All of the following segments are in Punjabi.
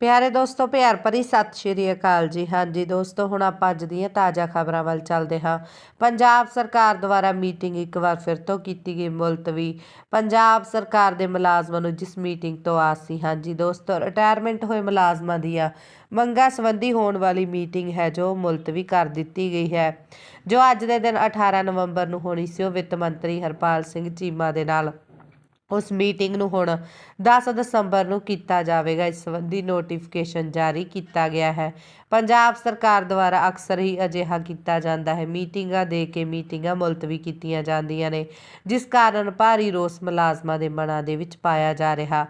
ਪਿਆਰੇ ਦੋਸਤੋ, ਪਿਆਰ ਭਰੀ ਸਤਿ ਸ਼੍ਰੀ ਅਕਾਲ ਜੀ। ਹਾਂਜੀ ਦੋਸਤੋ, ਹੁਣ ਆਪਾਂ ਅੱਜ ਦੀਆਂ ਤਾਜ਼ਾ ਖਬਰਾਂ ਵੱਲ ਚੱਲਦੇ ਹਾਂ। ਪੰਜਾਬ ਸਰਕਾਰ ਦੁਆਰਾ ਮੀਟਿੰਗ ਇੱਕ ਵਾਰ ਫਿਰ ਤੋਂ ਕੀਤੀ ਗਈ ਮੁਲਤਵੀ। ਪੰਜਾਬ ਸਰਕਾਰ ਦੇ ਮੁਲਾਜ਼ਮਾਂ ਨੂੰ ਜਿਸ ਮੀਟਿੰਗ ਤੋਂ ਆਸ ਸੀ। ਹਾਂਜੀ ਦੋਸਤੋ, ਰਿਟਾਇਰਮੈਂਟ ਹੋਏ ਮੁਲਾਜ਼ਮਾਂ ਦੀਆਂ ਮੰਗਾਂ ਸੰਬੰਧੀ ਹੋਣ ਵਾਲੀ ਮੀਟਿੰਗ ਹੈ ਜੋ ਮੁਲਤਵੀ ਕਰ ਦਿੱਤੀ ਗਈ ਹੈ। ਜੋ ਅੱਜ ਦੇ ਦਿਨ 18 ਨਵੰਬਰ ਨੂੰ ਹੋਣੀ ਸੀ, ਉਹ ਵਿੱਤ ਮੰਤਰੀ ਹਰਪਾਲ ਸਿੰਘ ਚੀਮਾ ਦੇ ਨਾਲ ਉਸ ਮੀਟਿੰਗ ਨੂੰ ਹੁਣ 10 ਦਸੰਬਰ ਨੂੰ ਕੀਤਾ ਜਾਵੇਗਾ। ਇਸ ਸੰਬੰਧੀ ਨੋਟੀਫਿਕੇਸ਼ਨ ਜਾਰੀ ਕੀਤਾ ਗਿਆ ਹੈ। ਪੰਜਾਬ ਸਰਕਾਰ ਦੁਆਰਾ ਅਕਸਰ ਹੀ ਅਜਿਹਾ ਕੀਤਾ ਜਾਂਦਾ ਹੈ। ਮੀਟਿੰਗਾਂ ਦੇ ਕੇ ਮੀਟਿੰਗਾਂ ਮੁਲਤਵੀ ਕੀਤੀਆਂ ਜਾਂਦੀਆਂ ਨੇ, ਜਿਸ ਕਾਰਨ ਭਾਰੀ ਰੋਸ ਮੁਲਾਜ਼ਮਾਂ ਦੇ ਮਨਾਂ ਦੇ ਵਿੱਚ ਪਾਇਆ ਜਾ ਰਿਹਾ।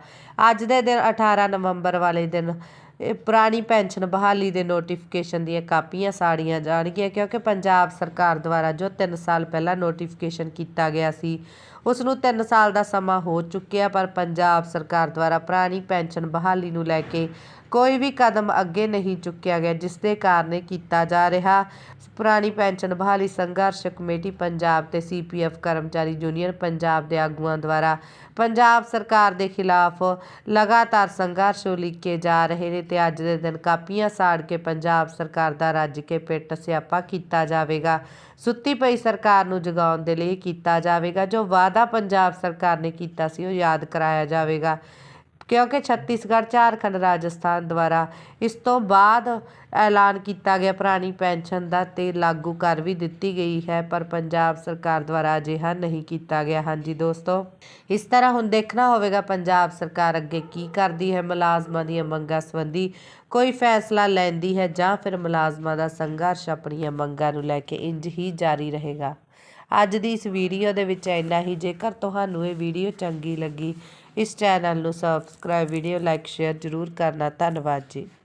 ਅੱਜ ਦੇ ਦਿਨ 18 ਨਵੰਬਰ ਵਾਲੇ ਦਿਨ ਪੁਰਾਣੀ ਪੈਨਸ਼ਨ ਬਹਾਲੀ ਦੇ ਨੋਟੀਫਿਕੇਸ਼ਨ ਦੀਆਂ ਕਾਪੀਆਂ ਸਾੜੀਆਂ ਜਾਣਗੀਆਂ ਕਿਉਂਕਿ ਪੰਜਾਬ ਸਰਕਾਰ ਦੁਆਰਾ ਜੋ 3 ਸਾਲ ਪਹਿਲਾਂ ਨੋਟੀਫਿਕੇਸ਼ਨ ਕੀਤਾ ਗਿਆ ਸੀ ਉਸ ਨੂੰ 3 ਸਾਲ ਦਾ ਸਮਾਂ ਹੋ ਚੁੱਕਿਆ, ਪਰ ਪੰਜਾਬ ਸਰਕਾਰ ਦੁਆਰਾ ਪੁਰਾਣੀ ਪੈਨਸ਼ਨ ਬਹਾਲੀ ਨੂੰ ਲੈ ਕੇ ਕੋਈ ਵੀ ਕਦਮ ਅੱਗੇ ਨਹੀਂ ਚੁੱਕਿਆ ਗਿਆ ਜਿਸ ਦੇ ਕਾਰਨ ਕੀਤਾ ਜਾ ਰਿਹਾ ਪੁਰਾਣੀ ਪੈਨਸ਼ਨ ਬਹਾਲੀ ਸੰਘਰਸ਼ ਕਮੇਟੀ ਪੰਜਾਬ ਤੇ ਸੀਪੀਐਫ ਕਰਮਚਾਰੀ ਯੂਨੀਅਨ ਪੰਜਾਬ ਦੇ ਆਗੂਆਂ ਦੁਆਰਾ ਪੰਜਾਬ ਸਰਕਾਰ ਦੇ ਖਿਲਾਫ ਲਗਾਤਾਰ ਸੰਘਰਸ਼ ਉਲੀਕੇ ਜਾ ਰਹੇ ਨੇ ਤੇ ਅੱਜ ਦੇ ਦਿਨ ਕਾਪੀਆਂ ਸਾੜ ਕੇ ਪੰਜਾਬ ਸਰਕਾਰ ਦਾ ਰੱਜ ਕੇ ਪਿੱਟ ਸਿਆਪਾ ਕੀਤਾ ਜਾਵੇਗਾ। ਸੁੱਤੀ ਪਈ ਸਰਕਾਰ ਨੂੰ ਜਗਾਉਣ ਦੇ ਲਈ ਕੀਤਾ ਜਾਵੇਗਾ। ਜੋ ਵਾਅਦਾ ਪੰਜਾਬ ਸਰਕਾਰ ਨੇ ਕੀਤਾ ਸੀ ਉਹ ਯਾਦ ਕਰਾਇਆ ਜਾਵੇਗਾ। ਕਿਉਂਕਿ ਛੱਤੀਸਗੜ੍ਹ ਝਾਰਖੰਡ ਰਾਜਸਥਾਨ ਦੁਆਰਾ ਇਸ ਤੋਂ ਬਾਅਦ ਐਲਾਨ ਕੀਤਾ ਗਿਆ ਪੁਰਾਣੀ ਪੈਨਸ਼ਨ ਦਾ ਅਤੇ ਲਾਗੂ ਕਰ ਵੀ ਦਿੱਤੀ ਗਈ ਹੈ, ਪਰ ਪੰਜਾਬ ਸਰਕਾਰ ਦੁਆਰਾ ਅਜਿਹਾ ਨਹੀਂ ਕੀਤਾ ਗਿਆ। ਹਾਂਜੀ ਦੋਸਤੋ, ਇਸ ਤਰ੍ਹਾਂ ਹੁਣ ਦੇਖਣਾ ਹੋਵੇਗਾ ਪੰਜਾਬ ਸਰਕਾਰ ਅੱਗੇ ਕੀ ਕਰਦੀ ਹੈ। ਮੁਲਾਜ਼ਮਾਂ ਦੀਆਂ ਮੰਗਾਂ ਸੰਬੰਧੀ ਕੋਈ ਫੈਸਲਾ ਲੈਂਦੀ ਹੈ ਜਾਂ ਫਿਰ ਮੁਲਾਜ਼ਮਾਂ ਦਾ ਸੰਘਰਸ਼ ਆਪਣੀਆਂ ਮੰਗਾਂ ਨੂੰ ਲੈ ਕੇ ਇੰਜ ਹੀ ਜਾਰੀ ਰਹੇਗਾ। ਅੱਜ ਦੀ ਇਸ ਵੀਡੀਓ ਦੇ ਵਿੱਚ ਇੰਨਾ ਹੀ। ਜੇਕਰ ਤੁਹਾਨੂੰ ਇਹ ਵੀਡੀਓ ਚੰਗੀ ਲੱਗੀ, ਇਸ ਚੈਨਲ ਨੂੰ ਸਬਸਕ੍ਰਾਈਬ ਵੀਡੀਓ ਲਾਈਕ ਸ਼ੇਅਰ ਜ਼ਰੂਰ ਕਰਨਾ। ਧੰਨਵਾਦ ਜੀ।